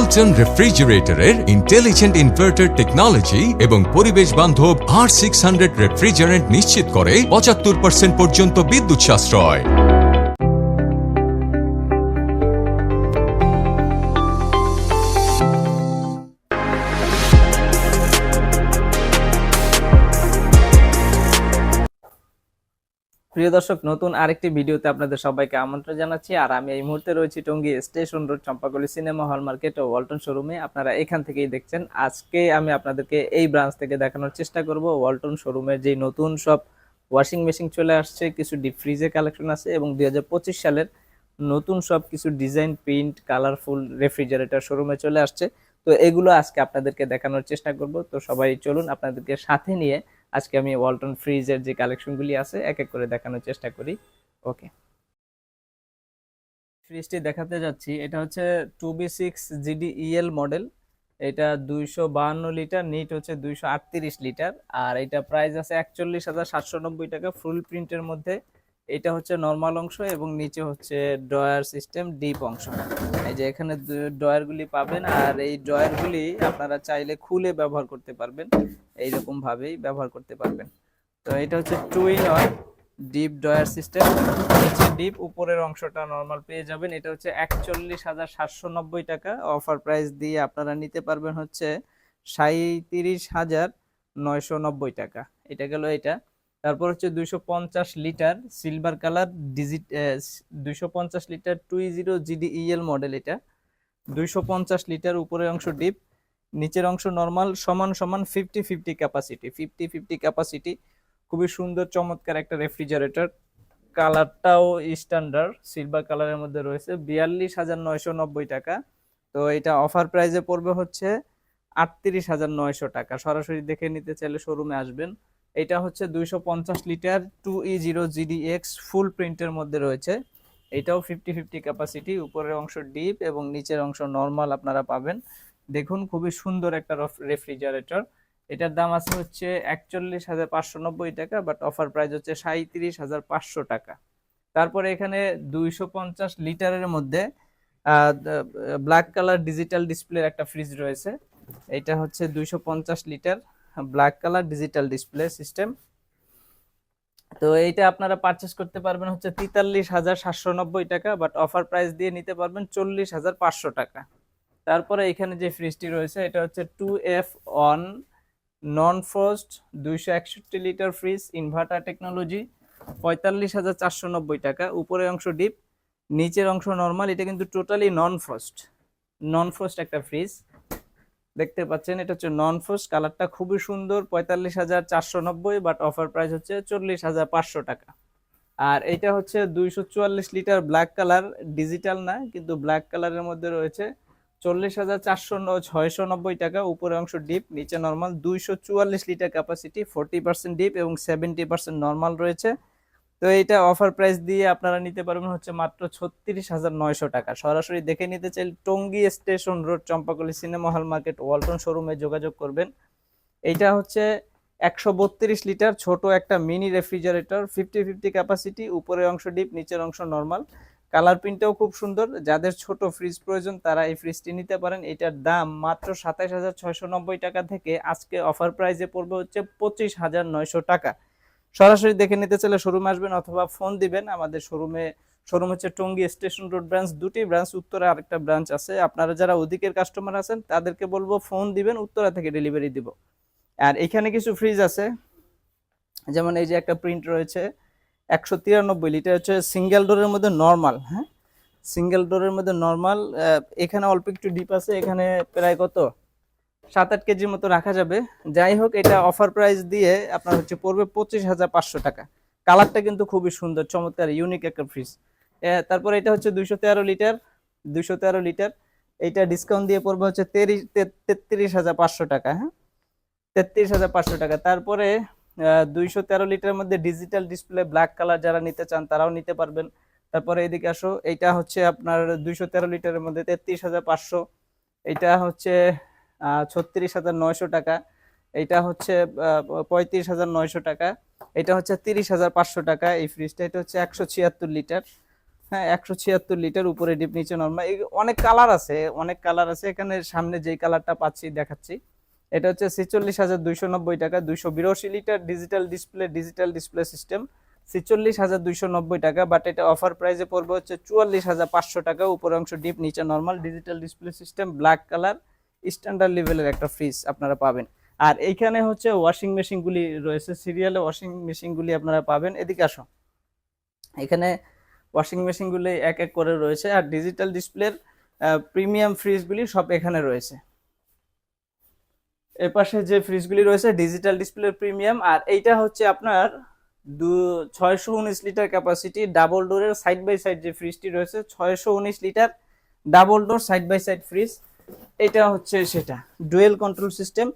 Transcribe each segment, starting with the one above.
ওয়ালটন রেফ্রিজারেটরের intelligent inverter technology এবং পরিবেশ বান্ধব আর সিক্স হান্ড্রেড রেফ্রিজারেন্ট নিশ্চিত করে পঁচাত্তর পার্সেন্ট পর্যন্ত বিদ্যুৎ সাশ্রয়। প্রিয় দর্শক, নতুন আরেকটি ভিডিওতে আপনাদের সবাইকে আমন্ত্রণ জানাচ্ছি। আর আমি এই মুহূর্তে রয়েছি Tongi station road, Champakali cinema hall market ও ওয়ালটন শোরুমে। আপনারা এখান থেকেই দেখছেন, আজকে আমি আপনাদেরকে এই ব্রাঞ্চ থেকে দেখানোর চেষ্টা করব। ওয়ালটন শোরুমের যে নতুন সব ওয়াশিং মেশিন চলে আসছে, কিছু ডিপ ফ্রিজে কালেকশন আছে এবং দুই হাজার পঁচিশ সালের নতুন সব কিছু ডিজাইন, প্রিন্ট, কালারফুল রেফ্রিজারেটর শোরুমে চলে আসছে। তো এগুলো আজকে আপনাদেরকে দেখানোর চেষ্টা করব। তো সবাই চলুন আপনাদেরকে সাথে নিয়ে আজকে আমি ওয়ালটন ফ্রিজের যে কালেকশনগুলি আছে এক এক করে দেখানোর চেষ্টা করি। ওকে ফ্রিজটি দেখাতে যাচ্ছি। এটা হচ্ছে two B six GD EL model এটা দুইশো বাহান্ন লিটার নিট হচ্ছে দুইশো আটত্রিশ লিটার আর এটা প্রাইস আছে একচল্লিশ হাজার সাতশো নব্বই টাকা ফুল প্রিন্টের মধ্যে। এটা হচ্ছে নর্মাল অংশ এবং নিচে হচ্ছে ড্রয়ার সিস্টেম ডিপ অংশ। এই যে এখানে ড্রয়ারগুলি পাবেন আর এই ড্রয়ারগুলি আপনারা চাইলে খুলে ব্যবহার করতে পারবেন। এইরকম ভাবেই ব্যবহার করতে পারবেন। তো এটা হচ্ছে two in one deep drawer system নিচে ডিপ উপরের অংশটা নর্মাল পেয়ে যাবেন। এটা হচ্ছে একচল্লিশ হাজার সাতশো নব্বই টাকা। অফার প্রাইস দিয়ে আপনারা নিতে পারবেন হচ্ছে সাঁত্রিশ হাজার নয়শো নব্বই টাকা। এটা গেল এটা। তারপর হচ্ছে দুইশো পঞ্চাশ লিটার সিলভার কালার ডিজিট দুইশো পঞ্চাশ litre two zero GD EL model এটা। দুইশো পঞ্চাশ লিটার উপরের অংশ ডিপ, নিচের অংশ নর্মাল, সমান সমান fifty fifty capacity. Fifty fifty capacity, খুবই সুন্দর, চমৎকার একটা রেফ্রিজারেটর। কালারটাও স্ট্যান্ডার্ড, সিলভার কালারের মধ্যে রয়েছে, বিয়াল্লিশ হাজার নয়শো নব্বই টাকা। তো এটা অফার প্রাইজে পড়বে হচ্ছে আটত্রিশ হাজার নয়শো টাকা। সরাসরি দেখে নিতে চাইলে শোরুমে আসবেন। এটা হচ্ছে দুইশো পঞ্চাশ litre two E zero GD X full প্রিন্টের মধ্যে রয়েছে। এটাও ফিফটি ফিফটি ক্যাপাসিটি উপরের অংশ ডিপ এবং নিচের অংশ নর্মাল আপনারা পাবেন। দেখুন, খুবই সুন্দর একটা রেফ্রিজারেটর এটার দাম আছে হচ্ছে একচল্লিশ হাজার পাঁচশো নব্বই টাকা বাট অফার প্রাইস হচ্ছে সাঁত্রিশ হাজার পাঁচশো টাকা। তারপরে এখানে দুইশো পঞ্চাশ লিটারের মধ্যে ব্ল্যাক কালার ডিজিটাল ডিসপ্লের একটা ফ্রিজ রয়েছে। এটা হচ্ছে দুইশো পঞ্চাশ litre. Black colour digital display system তো এইটা আপনারা পারচেস করতে পারবেন হচ্ছে তেতাল্লিশ হাজার সাতশো নব্বই টাকা বাট অফার প্রাইস দিয়ে নিতে পারবেন চল্লিশ হাজার পাঁচশো টাকা। তারপরে এখানে যে ফ্রিজটি রয়েছে, এটা হচ্ছে two F on non frost দুইশো একষট্টি লিটার ফ্রিজ ইনভার্টার টেকনোলজি পঁয়তাল্লিশ হাজার চারশো নব্বই টাকা। উপরের অংশ ডিপ নিচের অংশ নর্মাল এটা কিন্তু totally non frost non frost একটা ফ্রিজ দেখতে পাচ্ছেন, এটা হচ্ছে নন ফ্রস্ট কালারটা খুবই সুন্দর, পঁয়তাল্লিশ হাজার চারশো নব্বই বাট অফার প্রাইস হচ্ছে চল্লিশ হাজার পাঁচশো টাকা। আর এটা হচ্ছে দুইশো চুয়াল্লিশ লিটার ব্ল্যাক কালার ডিজিটাল না, কিন্তু ব্ল্যাক কালারের মধ্যে রয়েছে চল্লিশ হাজার চারশো ছয়শো নব্বই টাকা উপরের অংশ ডিপ নিচে নর্মাল দুইশো চুয়াল্লিশ litre capacity forty percent deep এবং সেভেন্টি পার্সেন্ট নর্মাল রয়েছে। তো এটা অফার প্রাইস দিয়ে আপনারা নিতে পারবেন হচ্ছে মাত্র ছত্রিশ হাজার নয়শো টাকা। সরাসরি দেখে নিতে চাইলে Tongi station road, Champakali cinema hall market Walton শোরুমে যোগাযোগ করবেন। এইটা হচ্ছে একশো বত্রিশ লিটার, ছোট একটা mini refrigerator fifty fifty capacity উপরের অংশ ডিপ নিচের অংশ নর্মাল কালার প্রিন্টটাও খুব সুন্দর। যাদের ছোট ফ্রিজ প্রয়োজন, তারা এই ফ্রিজটি নিতে পারেন। এটার দাম মাত্র সাতাইশ হাজার ছয়শো নব্বই টাকা থেকে আজকে অফার প্রাইসে পড়বে হচ্ছে পঁচিশ হাজার নয়শো টাকা। সরাসরি দেখে নিতে চাইলে শোরুমে আসবেন অথবা ফোন দিবেন। আমাদের শোরুমে শোরুম হচ্ছে টঙ্গী স্টেশন রোড ব্রাঞ্চ দুটি। ব্রাঞ্চ উত্তরে আরেকটা ব্রাঞ্চ আছে। আপনারা যারা ওদিকের কাস্টমার আছেন, তাদেরকে বলব ফোন দিবেন, উত্তরা থেকে ডেলিভারি দিব। আর এখানে কিছু ফ্রিজ আছে। যেমন এই যে একটা প্রিন্ট রয়েছে, একশো তিরানব্বই। লিটার হচ্ছে সিঙ্গেল ডোরের মধ্যে নর্মাল হ্যাঁ? সিঙ্গেল ডোরের মধ্যে নর্মাল এখানে অল্প একটু ডিপ আছে। এখানে প্রায় কত? সাত আট কেজির মতো রাখা যাবে। যাই হোক, এটা অফার প্রাইস দিয়ে আপনার হচ্ছে পড়বে পঁচিশ হাজার পাঁচশো টাকা। কালারটা কিন্তু খুবই সুন্দর, চমৎকার ইউনিক একটা ফ্রিজ তারপর এটা হচ্ছে দুইশো তেরো লিটার দুইশো তেরো লিটার এইটা ডিসকাউন্ট দিয়ে পড়বে হচ্ছে তেত্রিশ হাজার পাঁচশো টাকা হ্যাঁ? তেত্রিশ হাজার পাঁচশো টাকা। তারপরে দুইশো তেরো লিটারের মধ্যে ডিজিটাল ডিসপ্লে ব্ল্যাক কালার যারা নিতে চান তারাও নিতে পারবেন। তারপরে এদিকে আসো এইটা হচ্ছে আপনার দুইশো তেরো লিটারের মধ্যে তেত্রিশ হাজার পাঁচশো। এইটা হচ্ছে ছত্রিশ হাজার নয়শো টাকা। এটা হচ্ছে পঁয়ত্রিশ হাজার নয়শো টাকা। এটা হচ্ছে তিরিশ হাজার পাঁচশো টাকা এই ফ্রিজটা এটা হচ্ছে একশো ছিয়াত্তর লিটার। হ্যাঁ একশো ছিয়াত্তর লিটার উপরে ডিপ নিচে নর্মাল অনেক কালার আছে, অনেক কালার আছে। এখানে সামনে যেই কালারটা পাচ্ছি, দেখাচ্ছি। এটা হচ্ছে ছেচল্লিশ হাজার দুইশো নব্বই টাকা, দুইশো বিরাশি litre digital display digital display system ছেচল্লিশ হাজার দুইশো নব্বই টাকা বাট এটা অফার প্রাইসে পড়বে হচ্ছে চুয়াল্লিশ হাজার পাঁচশো টাকা। উপরে অংশ ডিপ নিচে normal digital display system black colour standard লেভেলের একটা ফ্রিজ আপনারা পাবেন। আর এইখানে হচ্ছে ওয়াশিং মেশিনগুলি রয়েছে সিরিয়ালে ওয়াশিং মেশিনগুলি আপনারা পাবেন। এদিকে আসো এখানে ওয়াশিং মেশিনগুলি এক এক করে রয়েছে আর ডিজিটাল ডিসপ্লের প্রিমিয়াম ফ্রিজগুলি সব এখানে রয়েছে। এর পাশে যে ফ্রিজগুলি রয়েছে ডিজিটাল ডিসপ্লের প্রিমিয়াম আর এইটা হচ্ছে আপনার দু, ছয়শো উনিশ লিটার ক্যাপাসিটি ডাবল ডোরের সাইড বাই সাইড যে ফ্রিজটি রয়েছে, ছয়শো উনিশ litre double door side by side fridge এটা হচ্ছে সেটা। ডুয়েল কন্ট্রোল সিস্টেম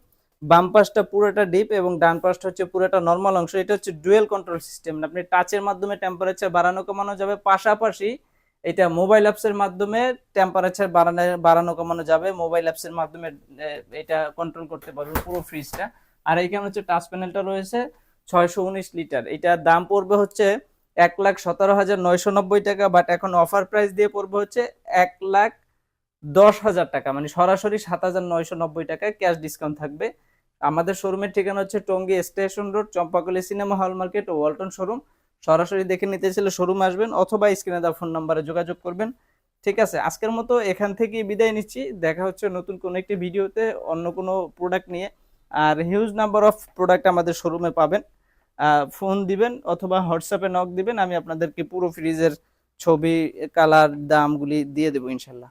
বাম পাশটা পুরোটা ডিপ এবং ডান পাশটা হচ্ছে পুরোটা নর্মাল অংশ। এটা হচ্ছে ডুয়েল কন্ট্রোল সিস্টেম আপনি টাচের মাধ্যমে টেম্পারেচার বাড়ানো কমানো যাবে। পাশাপাশি এটা মোবাইল অ্যাপসের মাধ্যমে টেম্পারেচার বাড়ানো বাড়ানো কমানো যাবে। মোবাইল অ্যাপসের মাধ্যমে এটা কন্ট্রোল করতে পারবে পুরো ফ্রিজটা আর এইখানে হচ্ছে টাচ প্যানেলটা রয়েছে ছয়শো উনিশ লিটার এটার দাম পড়বে হচ্ছে এক লাখ সতেরো হাজার নয়শো নব্বই টাকা বাট এখন অফার প্রাইস দিয়ে পড়বে হচ্ছে এক লাখ দশ হাজার টাকা মানে সরাসরি সাত হাজার নয়শো নব্বই টাকায় ক্যাশ ডিসকাউন্ট থাকবে। আমাদের শোরুমের ঠিকানা হচ্ছে Tongi station road, Champakali cinema hall market ও ওয়ালটন শোরুম সরাসরি দেখে নিতে চাইলে শোরুম আসবেন অথবা স্ক্রিনে দেওয়া ফোন নাম্বারে যোগাযোগ করবেন। ঠিক আছে, আজকের মতো এখান থেকে বিদায় নিচ্ছি। দেখা হচ্ছে নতুন কোনো একটি ভিডিওতে অন্য কোনো প্রোডাক্ট নিয়ে। আর হিউজ নাম্বার অফ প্রোডাক্ট আমাদের শোরুমে পাবেন। ফোন দিবেন অথবা হোয়াটসঅ্যাপে নক দিবেন, আমি আপনাদেরকে পুরো ফ্রিজের ছবি কালার দামগুলি দিয়ে দেবো ইনশাল্লাহ।